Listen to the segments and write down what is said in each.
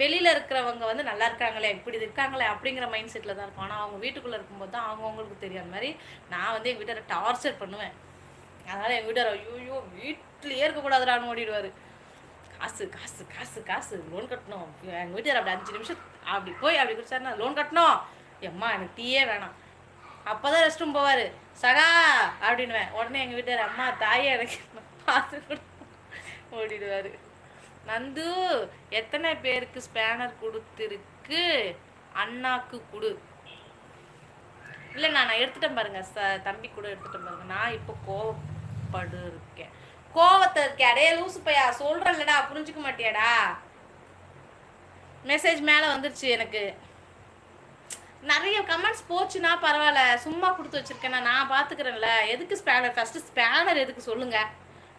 வெளியில் இருக்கிறவங்க வந்து நல்லா இருக்காங்களே இப்படி இருக்காங்களே அப்படிங்கிற மைண்ட் செட்டில் தான் இருக்கும் ஆனால் அவங்க வீட்டுக்குள்ளே இருக்கும்போது தான் அவங்கவுங்களுக்கு தெரியாத மாதிரி நான் வந்து எங்கள் வீட்டை டார்ச்சர் பண்ணுவேன். அதனால் எங்கள் வீட்டார் ஐயோ வீட்டிலேயே இருக்கக்கூடாதுடான்னு ஓடிடுவார். காசு காசு காசு காசு லோன் கட்டணும். எங்கள் வீட்டார் அப்படி அஞ்சு நிமிஷம் அப்படி போய் அப்படி குடிச்சாருன்னா லோன் கட்டணும். எம்மா எனக்கு டீயே வேணாம். அப்போ தான் ரெஸ்ட் ரூம் போவார். சகா அப்படின்னுவேன். உடனே எங்கள் வீட்டார் அம்மா தாயே எனக்கு பார்த்து கொடு ஓடிடுவார். நந்து எத்தனை பேருக்கு ஸ்பேனர் கொடுத்துருக்கு? அண்ணாக்கு கொடு. இல்லை நான் நான் எடுத்துட்டேன் பாருங்க ச தம்பி கூட எடுத்துட்டேன் பாருங்க. நான் இப்போ கோவப்படு இருக்கேன் கோவத்தை இருக்கே அடே லூசு பையா சொல்கிறேன்லடா புரிஞ்சுக்க மாட்டியாடா? மெசேஜ் மேலே வந்துருச்சு எனக்கு. நிறைய கமெண்ட்ஸ் போச்சுன்னா பரவாயில்ல சும்மா கொடுத்து வச்சிருக்கேன் நான் பார்த்துக்கிறேன்ல எதுக்கு ஸ்பேனர் ஃபஸ்ட்டு ஸ்பேனர் எதுக்கு சொல்லுங்க?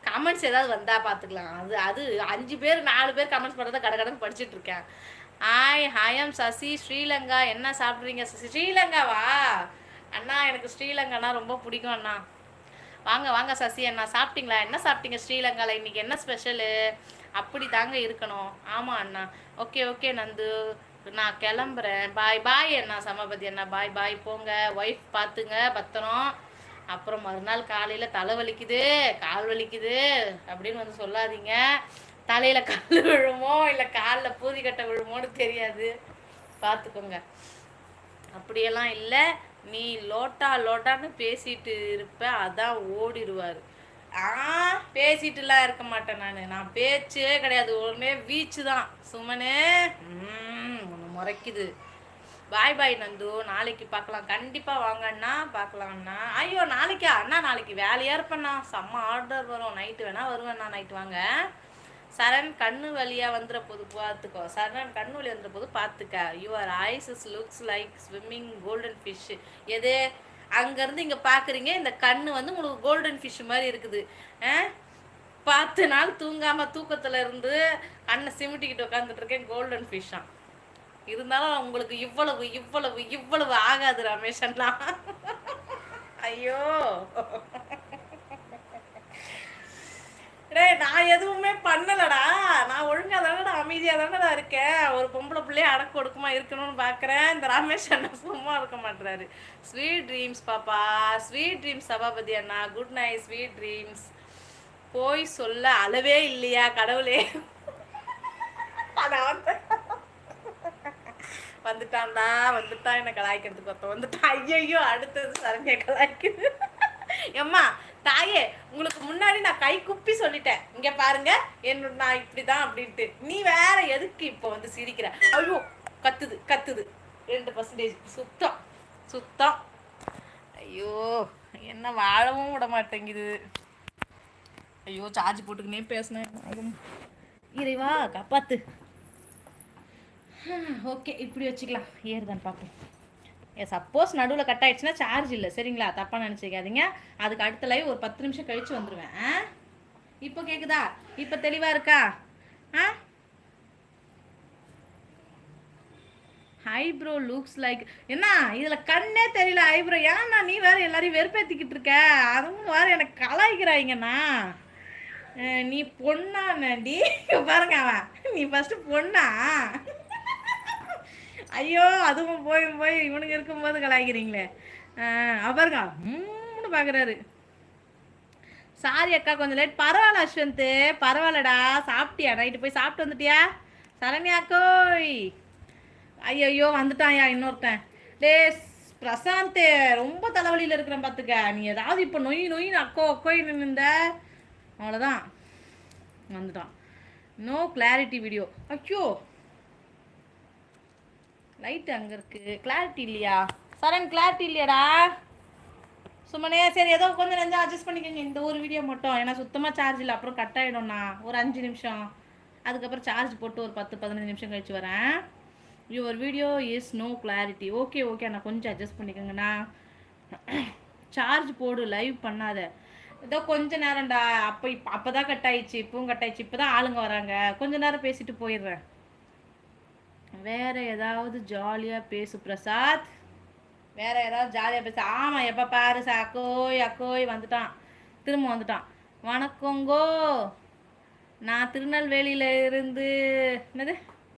கமெண்ட்ஸ் ஏதாவது வந்தால் பார்த்துக்கலாம் அது அது அஞ்சு பேர் நாலு பேர் கமெண்ட்ஸ் பண்ணுறதை கடை கடன் படிச்சுட்டு இருக்கேன். ஹாய் ஹாயம் சசி ஸ்ரீலங்கா என்ன சாப்பிட்றீங்க சசி ஸ்ரீலங்காவா? அண்ணா எனக்கு ஸ்ரீலங்கானா ரொம்ப பிடிக்கும் அண்ணா. வாங்க வாங்க சசி அண்ணா. சாப்பிட்டீங்களா? என்ன சாப்பிட்டீங்க ஸ்ரீலங்காவில் இன்றைக்கி என்ன ஸ்பெஷலு அப்படி தாங்க இருக்கணும். ஆமாம் அண்ணா. Okay okay Nandu. நான் கிளம்புறேன். பாய் பாய் அண்ணா சமபதி அண்ணா. பாய் பாய் போங்க. ஒய்ஃப் பார்த்துங்க பத்திரம். அப்புறம் மறுநாள் காலையில் தலை வலிக்குது கால் வலிக்குது அப்படின்னு வந்து சொல்லாதீங்க. தலையில் கல் விழுமோ இல்லை காலில் பூதி கட்ட விழுமோன்னு தெரியாது. பார்த்துக்கோங்க அப்படியெல்லாம் இல்லை. நீ லோட்டா லோட்டான்னு பேசிட்டு இருப்ப அதான் ஓடிடுவார். ஆ பேசிட்டுலாம் இருக்க மாட்டேன் நான். நான் பேச்சே கிடையாது. ஒன்றுமே வீச்சு தான் சுமனு ஒன்று முறைக்குது. பாய் பாய் நந்து. நாளைக்கு பார்க்கலாம். கண்டிப்பாக வாங்கண்ணா பார்க்கலாம்ண்ணா ஐயோ நாளைக்கா? அண்ணா நாளைக்கு வேலையாக இருப்பேண்ணா. செம்ம ஆர்டர் வரும். நைட்டு வேணால் வருவேண்ணா நைட்டு வாங்க. சரண் கண்ணு வழியாக வந்துற போது பார்த்துக்கோ. சரண் கண்ணு வழி வந்துற போது பார்த்துக்க. Your eyes looks like swimming golden fish எது? அங்கேருந்து இங்கே பார்க்குறீங்க இந்த கண்ணு வந்து உங்களுக்கு கோல்டன் ஃபிஷ் மாதிரி இருக்குது. ஆ? பத்து நாள் தூங்காமல் தூக்கத்தில் இருந்து கண்ணை சிமிட்டிக்கிட்டு உட்காந்துட்டு இருக்கேன். கோல்டன் ஃபிஷ்ஷான் இருந்தாலும் உங்களுக்கு இவ்வளவு இவ்வளவு இவ்வளவு ஆகாது ரமேஷ் அண்ணா. ஐயோ. டேய் நான் எதுவுமே பண்ணலடா. நான் ஒழுங்கா தானடா அமைதியா தானடா இருக்கேன். ஒரு பொம்பளை பிள்ளைய அடக்கு ஒடுக்கமா இருக்கணும்னு பார்க்குறேன் இந்த ரமேஷ் அண்ணா சும்மா இருக்க மாட்டுறாரு ஸ்வீட் ட்ரீம்ஸ் பாப்பா. ஸ்வீட் ட்ரீம்ஸ் சபாபதி அண்ணா. குட் நைட் ஸ்வீட் ட்ரீம்ஸ் போய் சொல்ல அளவே இல்லையா கடவுளே. அதான். வந்துட்டான்டா வந்துட்டான் என்ன கலாய்க்கிறதுக்கு ஒருத்தன் வந்துட்டான். ஐயோ அடுத்தது சரண்யா கலாய்க்குது. எம்மா தாயே உங்களுக்கு முன்னாடி நான் கை குப்பி சொல்லிட்டேன். இங்க பாருங்க என்னோட நான் இப்படிதான் அப்படின்ட்டு. நீ வேற எதுக்கு இப்போ வந்து சிரிக்கிற? ஐயோ கத்துது கத்துது. ரெண்டு பர்சன்டேஜ் சுத்தம் சுத்தம். ஐயோ என்ன வாழவும் விட மாட்டேங்குது. ஐயோ சார்ஜ் போட்டுக்கினே பேசினேன். இறைவா காப்பாத்து. ஓகே இப்படி வச்சுக்கலாம். ஏறுதான் பார்ப்போம். ஏ சப்போஸ் நடுவில் கட் ஆயிடுச்சுன்னா சார்ஜ் இல்லை சரிங்களா? தப்பாக நினச்சிக்காதீங்க. அதுக்கு அடுத்த லைவ் ஒரு பத்து நிமிஷம் கழிச்சு வந்துடுவேன் ஆ இப்போ கேட்குதா இப்போ தெளிவாக இருக்கா? ஆ ஐப்ரோ லுக்ஸ் லைக் என்ன? இதில் கண்ணே தெரியல ஐப்ரோ ஏன்னா நீ வேற எல்லாரையும் வெறுப்பேற்றிக்கிட்டு இருக்க. அதுவும் வேற எனக்கு கலாய்க்கிறாய்ங்கண்ணா அஹ் நீ பொண்ணா நடி பாருங்க அவன். நீ ஃபஸ்ட்டு பொண்ணா. ஐயோ அதுவும் போய் போய் இவனுங்க இருக்கும்போது கலாய்க்கிறீங்களே. அஹ் மூணு பார்க்குறாரு சாரி அக்கா கொஞ்சம் லேட் பரவாயில்ல அஸ்வந்த் பரவாயில்லடா சாப்பிட்டியா? நைட்டு போய் சாப்பிட்டு வந்துட்டியா? சரண்யாக்கோய் ஐயோ வந்துட்டான்யா இன்னொருத்தன். டே பிரசாந்த் ரொம்ப தலைவலியில் இருக்கிறேன் பார்த்துக்க நீ ஏதாவது இப்போ நொய் நொயின்னு அக்கோ அக்கோய் நின்ற அவ்வளோதான் வந்துட்டான். நோ கிளாரிட்டி வீடியோ ஐயோ லைட் அங்கே இருக்குது கிளாரிட்டி இல்லையா? சரண் கிளாரிட்டி இல்லையாடா. சும்மனே சரி ஏதோ கொஞ்சம் நெஞ்சா அட்ஜஸ்ட் பண்ணிக்கோங்க. இந்த ஒரு வீடியோ மட்டும். ஏன்னா சுத்தமாக சார்ஜ் இல்லை. அப்புறம் கட் ஆகிடும்ண்ணா ஒரு அஞ்சு நிமிஷம். அதுக்கப்புறம் சார்ஜ் போட்டு ஒரு பத்து பதினஞ்சு நிமிஷம் கழிச்சு வரேன். Your video is no clarity okay okay அண்ணா. கொஞ்சம் அட்ஜஸ்ட் பண்ணிக்கோங்கண்ணா. சார்ஜ் போடு. லைவ் பண்ணாத. ஏதோ கொஞ்ச நேரம்டா. அப்போ இப்போ அப்போ தான் கட் ஆயிடுச்சு. இப்பவும் கட் ஆயிடுச்சு. இப்போ தான் ஆளுங்க வராங்க. கொஞ்ச நேரம் பேசிட்டு போயிடுறேன். வேற ஏதாவது ஜாலியாக பேசு பிரசாத். வேற ஏதாவது ஜாலியாக பேச. ஆமாம் எப்போ பாரு அக்கோய் அக்கோய் வந்துட்டான். திரும்ப வந்துட்டான். வணக்கங்கோ. நான் திருநெல்வேலியில இருந்து என்னது?